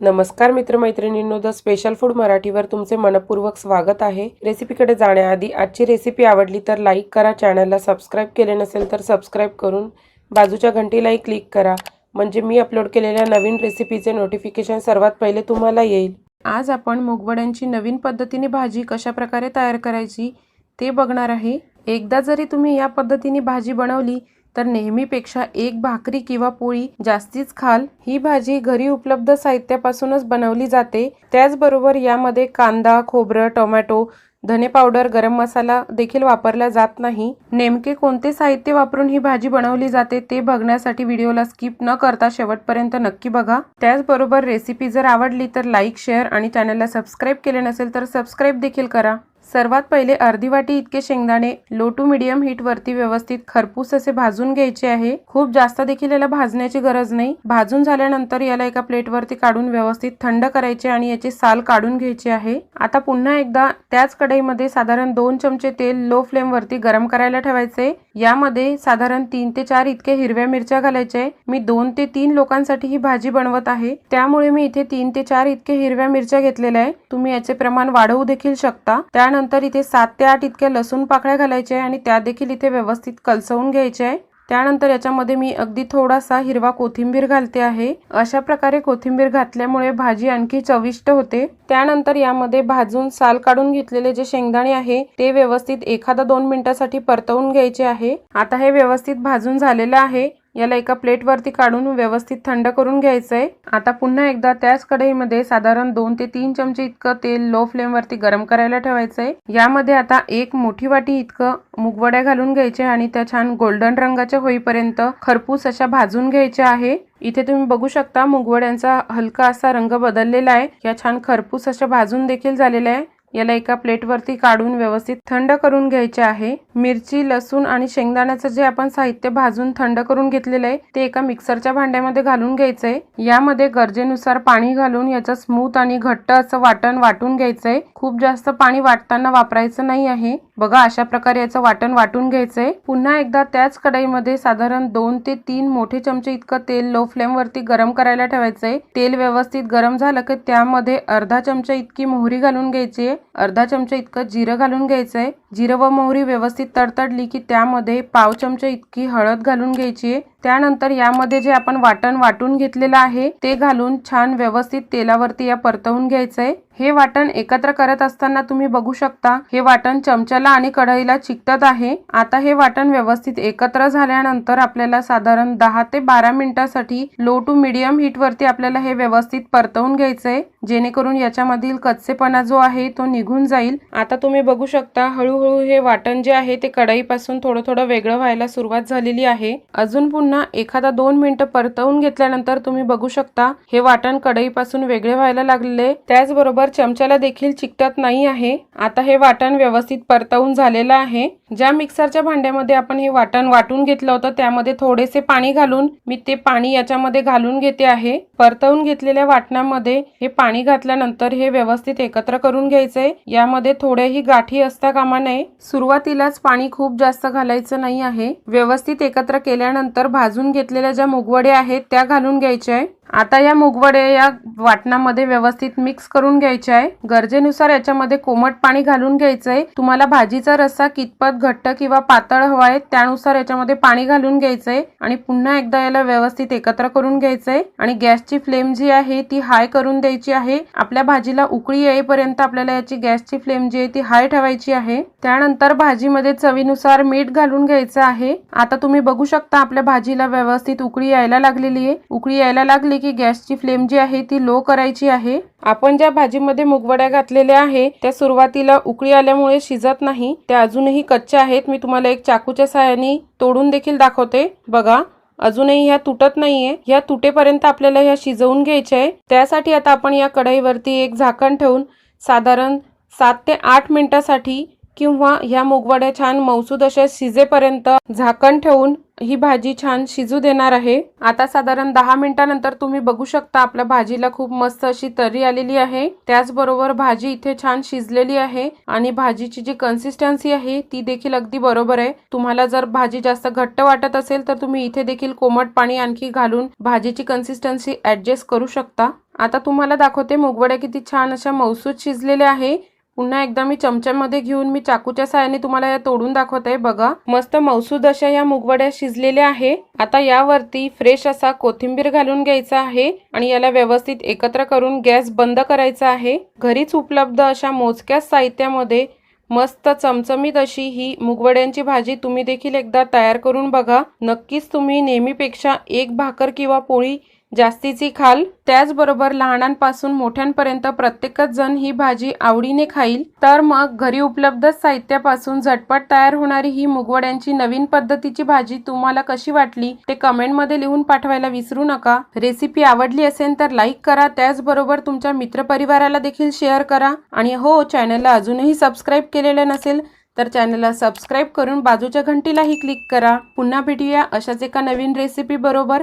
नमस्कार मित्रमैत्रिणींनो the special food मराठीवर तुमचे मनपूर्वक स्वागत आहे. रेसिपीकडे जाण्याआधी आजची रेसिपी आवडली तर लाईक करा चॅनलला सबस्क्राईब केले नसेल तर सबस्क्राईब करून बाजूच्या घंटीलाही क्लिक करा. म्हणजे मी अपलोड केलेल्या नवीन रेसिपीचे नोटिफिकेशन सर्वात पहिले तुम्हाला येईल. आज आपण मुगवड्यांची नवीन पद्धतीने भाजी कशा प्रकारे तयार करायची ते बघणार आहे. एकदा जरी तुम्ही या पद्धतीने भाजी बनवली तर नेहमीपेक्षा एक भाकरी किंवा पोळी जास्तीच खाल. ही भाजी घरी उपलब्ध साहित्यापासूनच बनवली जाते. त्याचबरोबर यामध्ये कांदा खोबरं टोमॅटो धने पावडर गरम मसाला देखील वापरला जात नाही. नेमके कोणते साहित्य वापरून ही भाजी बनवली जाते ते बघण्यासाठी व्हिडिओला स्किप न करता शेवटपर्यंत नक्की बघा. त्याचबरोबर रेसिपी जर आवडली तर लाईक शेअर आणि चॅनलला सबस्क्राईब केले नसेल तर सबस्क्राईब देखील करा. सर्वात पहिले अर्धी वाटी इतके शेंगदाणे लो टू मिडियम हीट वरती व्यवस्थित खरपूस असे भाजून घ्यायचे आहे. खूप जास्त देखील याला भाजण्याची गरज नाही. भाजून झाल्यानंतर याला एका प्लेटवरती काढून व्यवस्थित थंड करायचे आणि याची साल काढून घ्यायची आहे. आता पुन्हा एकदा त्याच कढईमध्ये साधारण दोन चमचे तेल लो फ्लेम वरती गरम करायला ठेवायचे. यामध्ये साधारण तीन ते चार इतके हिरव्या मिरच्या घालायचे. मी दोन ते तीन लोकांसाठी ही भाजी बनवत आहे. त्यामुळे मी इथे तीन ते चार इतके हिरव्या मिरच्या घेतलेल्या आहे. तुम्ही याचे प्रमाण वाढवू देखील शकता. त्यानंतर इथे सात ते आठ इतक्या लसूण पाकळ्या घालायच्या आहे आणि त्या देखील इथे व्यवस्थित कलसवून घ्यायच्या आहे. त्यानंतर याच्यामध्ये मी अगदी थोडासा हिरवा कोथिंबीर घालते आहे. अशा प्रकारे कोथिंबीर घातल्यामुळे भाजी आणखी चविष्ट होते. त्यानंतर यामध्ये भाजून साल काढून घेतलेले जे शेंगदाणे आहे ते व्यवस्थित एखादा दोन मिनिटासाठी परतवून घ्यायचे आहे. आता हे व्यवस्थित भाजून झालेलं आहे. याला एका प्लेट वरती काढून व्यवस्थित थंड करून घ्यायचंय. आता पुन्हा एकदा त्याच कढईमध्ये साधारण दोन ते तीन चमचे इतकं तेल लो फ्लेम वरती गरम करायला ठेवायचंय. यामध्ये आता एक मोठी वाटी इतकं मुगवड्या घालून घ्यायचे आणि त्या छान गोल्डन रंगाच्या होईपर्यंत खरपूस अशा भाजून घ्यायच्या आहे. इथे तुम्ही बघू शकता मुगवड्यांचा हलका असा रंग बदललेला आहे. या छान खरपूस अशा भाजून देखील झालेला आहे. याला एका प्लेटवरती काढून व्यवस्थित थंड करून घ्यायचे आहे. मिरची लसूण आणि शेंगदाण्याचं जे आपण साहित्य भाजून थंड करून घेतलेलं आहे ते एका मिक्सरच्या भांड्यामध्ये घालून घ्यायचंय. यामध्ये गरजेनुसार पाणी घालून याचं स्मूथ आणि घट्ट असं वाटण वाटून घ्यायचंय. खूप जास्त पाणी वाटताना वापरायचं नाही आहे. बघा अशा प्रकारे याचं वाटण वाटून घ्यायचंय. पुन्हा एकदा त्याच कढईमध्ये साधारण दोन ते तीन मोठे चमचे इतकं तेल लो फ्लेम वरती गरम करायला ठेवायचंय. तेल व्यवस्थित गरम झालं की त्यामध्ये अर्धा चमचा इतकी मोहरी घालून घ्यायची. अर्धा चमचा इतकं जिरं घालून घ्यायचंय. जिरं व मोहरी व्यवस्थित तडतडली की त्यामध्ये पाव चमचा इतकी हळद घालून घ्यायची. त्यानंतर यामध्ये जे आपण वाटण वाटून घेतलेलं आहे ते घालून छान व्यवस्थित तेलावरती या परतवून घ्यायचंय. हे वाटण एकत्र करत असताना तुम्ही बघू शकता हे वाटण चमच्याला आणि कढईला चिकटत आहे. आता हे वाटण व्यवस्थित एकत्र झाल्यानंतर आपल्याला साधारण दहा ते बारा मिनिटासाठी लो टू मिडियम हीट वरती आपल्याला हे व्यवस्थित परतवून घ्यायचंय. जेणेकरून याच्यामधील कच्चेपणा जो आहे तो निघून जाईल. आता तुम्ही बघू शकता हळूहळू हे वाटण जे आहे ते कढईपासून थोडं थोडं वेगळं व्हायला सुरुवात झालेली आहे. अजून पुन्हा एखादा दोन मिनिटं परतवून घेतल्यानंतर तुम्ही बघू शकता हे वाटण कढईपासून वेगळे व्हायला लागले. त्याचबरोबर चमच्याला देखील चिकटत नाही आहे. आता हे वाटण व्यवस्थित परतवून झालेलं आहे. ज्या मिक्सरच्या भांड्यामध्ये आपण हे वाटण वाटून घेतलं होतं त्यामध्ये थोडेसे पाणी घालून मी ते पाणी याच्यामध्ये घालून घेते आहे. परतवून घेतलेल्या वाटणामध्ये हे पाणी घातल्यानंतर हे व्यवस्थित एकत्र करून घ्यायचंय यामध्ये थोड्याही गाठी असता कामा नये. सुरुवातीलाच पाणी खूप जास्त घालायचं नाही आहे. व्यवस्थित एकत्र केल्यानंतर भाजून घेतलेल्या ज्या मुगवड्या आहेत त्या घालून घ्यायच्या आहे. आता या मुगवडे या वाटणामध्ये व्यवस्थित मिक्स करून घ्यायचे आहे. गरजेनुसार याच्यामध्ये कोमट पाणी घालून घ्यायचंय. तुम्हाला भाजीचा रस्सा कितपत घट्ट किंवा पातळ हवा आहे त्यानुसार याच्यामध्ये पाणी घालून घ्यायचंय. आणि पुन्हा एकदा याला व्यवस्थित एकत्र करून घ्यायचंय. आणि गॅसची फ्लेम जी आहे ती हाय करून द्यायची आहे. आपल्या भाजीला उकळी येईपर्यंत आपल्याला याची गॅसची फ्लेम जी आहे ती हाय ठेवायची आहे. त्यानंतर भाजीमध्ये चवीनुसार मीठ घालून घ्यायचं आहे. आता तुम्ही बघू शकता आपल्या भाजीला व्यवस्थित उकळी यायला लागलेली आहे. उकळी यायला लागली की गॅसची फ्लेम जी आहे ती लो करायची आहे. आपण ज्या भाजीमध्ये मुगवड्या घातलेल्या आहे त्या सुरुवातीला उकळी आल्यामुळे शिजत नाही. त्या अजूनही कच्च्या आहेत. मी तुम्हाला एक चाकूच्या सहाय्याने तोडून देखील दाखवते. बघा अजूनही ह्या तुटत नाहीये. ह्या तुटेपर्यंत आपल्याला ह्या शिजवून घ्यायच्या. आहे त्यासाठी आता आपण या कढईवरती एक झाकण ठेवून साधारण सात ते आठ मिनिटासाठी किंवा ह्या मुगवड्या छान मौसूद अशा शिजेपर्यंत झाकण ठेवून ही भाजी छान शिजू देणार आहे. आता साधारण दहा मिनिटानंतर तुम्ही बघू शकता आपल्या भाजीला खूप मस्त अशी तरी आलेली आहे. त्याचबरोबर भाजी इथे छान शिजलेली आहे आणि भाजीची जी कन्सिस्टन्सी आहे ती देखील अगदी बरोबर आहे. तुम्हाला जर भाजी जास्त घट्ट वाटत असेल तर तुम्ही इथे देखील कोमट पाणी आणखी घालून भाजीची कन्सिस्टन्सी ऍडजस्ट करू शकता. आता तुम्हाला दाखवते मुगवड्या किती छान अशा मौसूद शिजलेल्या आहे. पुन्हा एकदा मी चमच्यामध्ये घेऊन मी चाकूच्या साहाय्याने तुम्हाला या तोडून दाखवत. आहे बघा मस्त मौसूद अशा या मुगवड्या शिजलेल्या आहे. आता यावरती फ्रेश असा कोथिंबीर घालून घ्यायचा आहे आणि याला व्यवस्थित एकत्र करून गॅस बंद करायचा आहे. घरीच उपलब्ध अशा मोजक्याच साहित्यामध्ये मस्त चमचमीत अशी ही मुगवड्यांची भाजी तुम्ही देखील एकदा तयार करून बघा. नक्कीच तुम्ही नेहमीपेक्षा एक भाकर किंवा पोळी जास्तीची खाल. त्याचबरोबर लहानांपासून मोठ्यांपर्यंत प्रत्येकच जण ही भाजी आवडीने खाईल. तर मग घरी उपलब्ध साहित्यापासून झटपट तयार होणारी ही मुगवड्यांची नवीन पद्धतीची भाजी तुम्हाला कशी वाटली ते कमेंटमध्ये लिहून पाठवायला विसरू नका. रेसिपी आवडली असेल तर लाईक करा त्याचबरोबर तुमच्या मित्रपरिवाराला देखील शेअर करा. आणि हो चॅनलला अजूनही सबस्क्राईब केलेलं नसेल तर चॅनलला सबस्क्राईब करून बाजूच्या घंटीलाही क्लिक करा. पुन्हा भेटूया अशाच एका नवीन रेसिपी बरोबर.